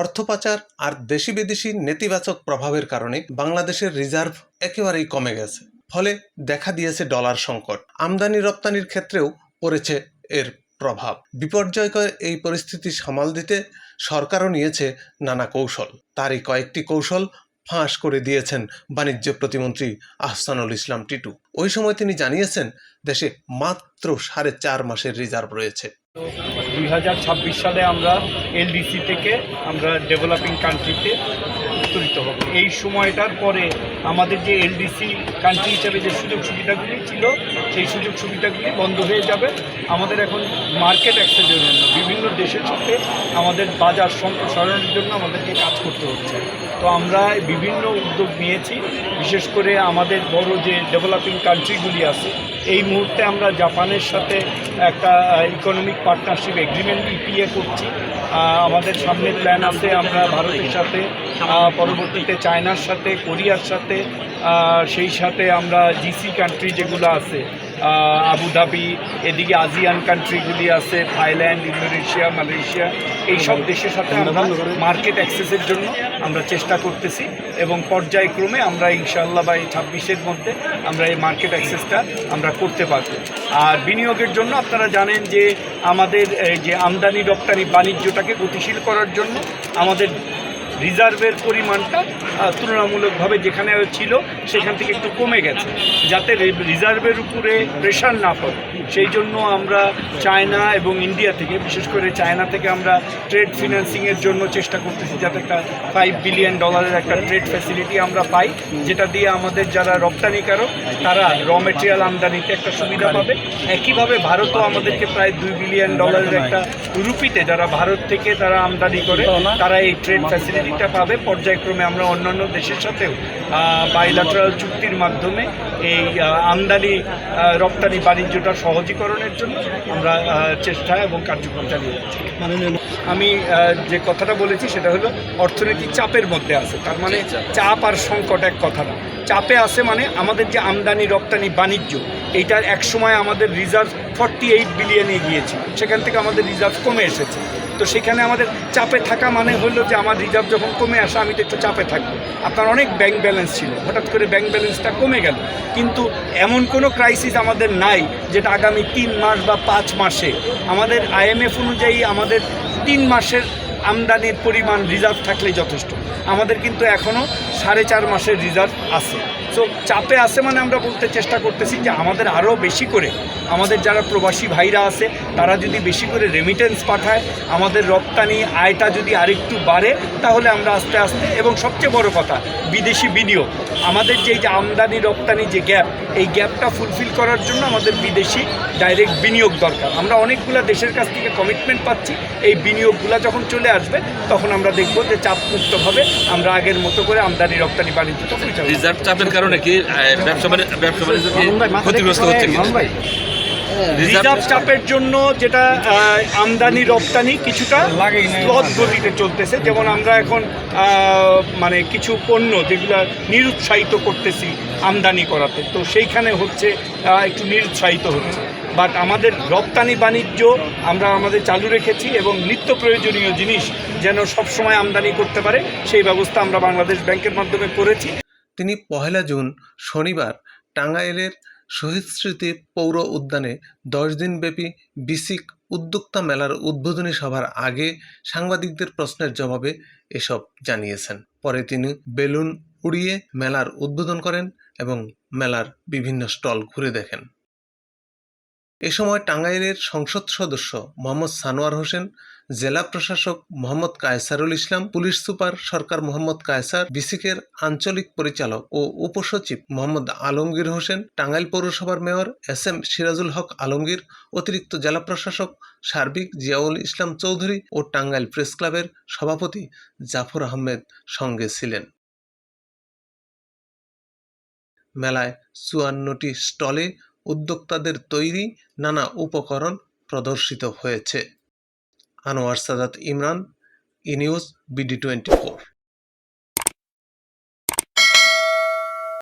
অর্থ পাচার আর দেশি বিদেশি নেতিবাচক প্রভাবের কারণে বাংলাদেশের রিজার্ভ একেবারেই কমে গেছে। ফলে দেখা দিয়েছে ডলার সংকট। আমদানি রপ্তানির ক্ষেত্রেও পড়েছে এর প্রভাব। বিপর্যয়কর এই পরিস্থিতি সামাল দিতে সরকারও নিয়েছে নানা কৌশল। তারই কয়েকটি কৌশল ফাঁস করে দিয়েছেন বাণিজ্য প্রতিমন্ত্রী আহসানুল ইসলাম টিটু। ওই সময় তিনি জানিয়েছেন, দেশে মাত্র সাড়ে চার মাসের রিজার্ভ রয়েছে। দুই হাজার ছাব্বিশ সালে আমরা এলডিসি থেকে আমরা ডেভেলপিং কান্ট্রিতে উত্তরিত হব। এই সময়টার পরে আমাদের যে এলডিসি কান্ট্রি হিসাবে যে সুযোগ সুবিধাগুলি ছিল, সেই সুযোগ সুবিধাগুলি বন্ধ হয়ে যাবে। আমাদের এখন মার্কেট অ্যাক্সেসের জন্য, বিভিন্ন দেশের সাথে আমাদের বাজার সম্প্রসারণের জন্য আমাদেরকে কাজ করতে হচ্ছে। তো আমরা বিভিন্ন উদ্যোগ নিয়েছি। বিশেষ করে আমাদের বড় যে ডেভেলপিং কান্ট্রিগুলি আছে এই মুহূর্তে আমরা জাপানের সাথে একটা ইকোনমিক পার্টনারশিপ এগ্রিমেন্ট ইপিএ করছি। আমাদের সামনে প্ল্যান আছে আমরা ভারতের সাথে পরবর্তীতে চায়নার সাথে, কোরিয়ার সাথে সেই সাথে আমরা জিসি কান্ট্রি যেগুলো আছে আবুধাবি এদিকে আজিয়ান কান্ট্রিগুলি আছে, থাইল্যান্ড, ইন্দোনেশিয়া, মালয়েশিয়া এই সব দেশের সাথে আমরা মার্কেট অ্যাক্সেসের জন্য আমরা চেষ্টা করতেছি এবং পর্যায়ক্রমে আমরা ইনশাআল্লাহ বা এই ছাব্বিশের মধ্যে আমরা এই মার্কেট অ্যাক্সেসটা আমরা করতে পারব। আর বিনিয়োগের জন্য আপনারা জানেন যে আমাদের যে আমদানি রপ্তানি বাণিজ্যটাকে গতিশীল করার জন্য আমাদের রিজার্ভের পরিমাণটা তুলনামূলকভাবে যেখানে ছিল, সেখান থেকে একটু কমে গেছে। যাতে রিজার্ভের উপরে প্রেশার না পড়ে। সেই জন্য আমরা চায়না এবং ইন্ডিয়া থেকে, বিশেষ করে চায়না থেকে আমরা ট্রেড ফিন্যান্সিংয়ের জন্য চেষ্টা করতেছি, যাতে একটা ফাইভ বিলিয়ন ডলারের একটা ট্রেড ফ্যাসিলিটি আমরা পাই, যেটা দিয়ে আমাদের যারা রপ্তানিকারক, তারা র মেটেরিয়াল আমদানিতে একটা সুবিধা পাবে। একইভাবে ভারতও আমাদেরকে প্রায় দুই বিলিয়ন ডলারের একটা রুপিতে, যারা ভারত থেকে তারা আমদানি করে, তারা এই ট্রেড ফ্যাসিলিটিটা পাবে। পর্যায়ক্রমে আমরা অন্যান্য দেশের সাথেও বাইলাটারাল চুক্তির মাধ্যমে এই আমদানি রপ্তানি বাণিজ্যটা সহজীকরণের জন্য আমরা চেষ্টা এবং কার্যক্রম চালিয়ে যাচ্ছি। আমি যে কথাটা বলেছি সেটা হলো অর্থনৈতিক চাপের মধ্যে আছে। তার মানে চাপ আর সংকট এক কথা না। চাপে আছে মানে আমাদের যে আমদানি রপ্তানি বাণিজ্য এইটার এক সময় আমাদের রিজার্ভ ফর্টি এইট বিলিয়নে গিয়েছিল। সেখান থেকে আমাদের রিজার্ভ কমে এসেছে। তো সেখানে আমাদের চাপে থাকা মানে হলো যে আমার রিজার্ভ যখন কমে আসে, আমি তো একটু চাপে থাকব। আপনার অনেক ব্যাংক ব্যালেন্স ছিল। হঠাৎ করে ব্যাংক ব্যালেন্সটা কমে গেল। কিন্তু এমন কোনো ক্রাইসিস আমাদের নাই যেটা আগামী তিন মাস বা পাঁচ মাসে। আমাদের আইএমএফ অনুযায়ী আমাদের তিন মাসের আমদানির পরিমাণ রিজার্ভ থাকলেই যথেষ্ট। আমাদের কিন্তু এখনও সাড়ে চার মাসের রিজার্ভ আছে। সো চাপে আছে মানে আমরা বলতে চেষ্টা করতেছি যে আমাদের আরও বেশি করে আমাদের যারা প্রবাসী ভাইরা আছে, তারা যদি বেশি করে রেমিটেন্স পাঠায়, আমাদের রপ্তানি আয়টা যদি আরেকটু বাড়ে, তাহলে আমরা আস্তে আস্তে এবং সবচেয়ে বড় কথা, বিদেশি বিনিয়োগ। আমাদের যে যে আমদানি রপ্তানি যে গ্যাপ এই গ্যাপটা ফুলফিল করার জন্য আমাদের বিদেশি ডাইরেক্ট বিনিয়োগ দরকার। আমরা অনেকগুলো দেশের কাছ থেকে কমিটমেন্ট পাচ্ছি, এই বিনিয়োগগুলো যখন চলে আসবে, তখন আমরা দেখব যে চাপমুক্তভাবে আমরা আগের মতো করে আমদানি রপ্তানি পরিচালনা রিজার্ভ চাপের কারণে কি ব্যবসা ব্যবসা বাণিজ্য ক্ষতিগ্রস্ত হচ্ছে রিজার্ভ চাপের জন্য যেটা আমদানি রপ্তানি কিছুটা স্লথ গতিতে চলতেছে। যেমন আমরা এখন আহ, মানে কিছু পণ্য যেগুলো নিরুৎসাহিত করতেছি আমদানি করাতে তো সেইখানে হচ্ছে আহ, একটু নিরুৎসাহিত হচ্ছে। বাট আমাদের রপ্তানি বাণিজ্য আমরা আমাদের চালু রেখেছি এবং নিত্য প্রয়োজনীয় জিনিস যেন সবসময় আমদানি করতে পারে সেই ব্যবস্থা আমরা বাংলাদেশ ব্যাংকের মাধ্যমে করেছি। তিনি পহেলা জুন, শনিবার, টাঙ্গাইলের শহীদ স্মৃতি পৌর উদ্যানে দশ দিনব্যাপী বিসিক উদ্যোক্তা মেলার উদ্বোধনী সভার আগে সাংবাদিকদের প্রশ্নের জবাবে এসব জানিয়েছেন। পরে তিনি বেলুন উড়িয়ে মেলার উদ্বোধন করেন এবং মেলার বিভিন্ন স্টল ঘুরে দেখেন। এ সময় টাঙ্গাইলের সংসদ সদস্য মোহাম্মদ সানোয়ার হোসেন, জেলা প্রশাসক মোহাম্মদ কায়সারুল ইসলাম, পুলিশ সুপার সরকার মোহাম্মদ কায়সার, বিসিকের আঞ্চলিক পরিচালক ও উপসচিব মোহাম্মদ আলমগীর হোসেন, টাঙ্গাইল পৌরসভার mayor S M Sirajul Haque Alamgir, অতিরিক্ত জেলা প্রশাসক সার্বিক জিয়াউল ইসলাম চৌধুরী ও টাঙ্গাইল প্রেস ক্লাবের সভাপতি জাফর আহমেদ সঙ্গে ছিলেন। মেলায় চুয়ান্নটি স্টলে উদ্যোক্তাদের তৈরি নানা উপকরণ প্রদর্শিত হয়েছে। Anwar Sadat Imran enews news BD twenty four.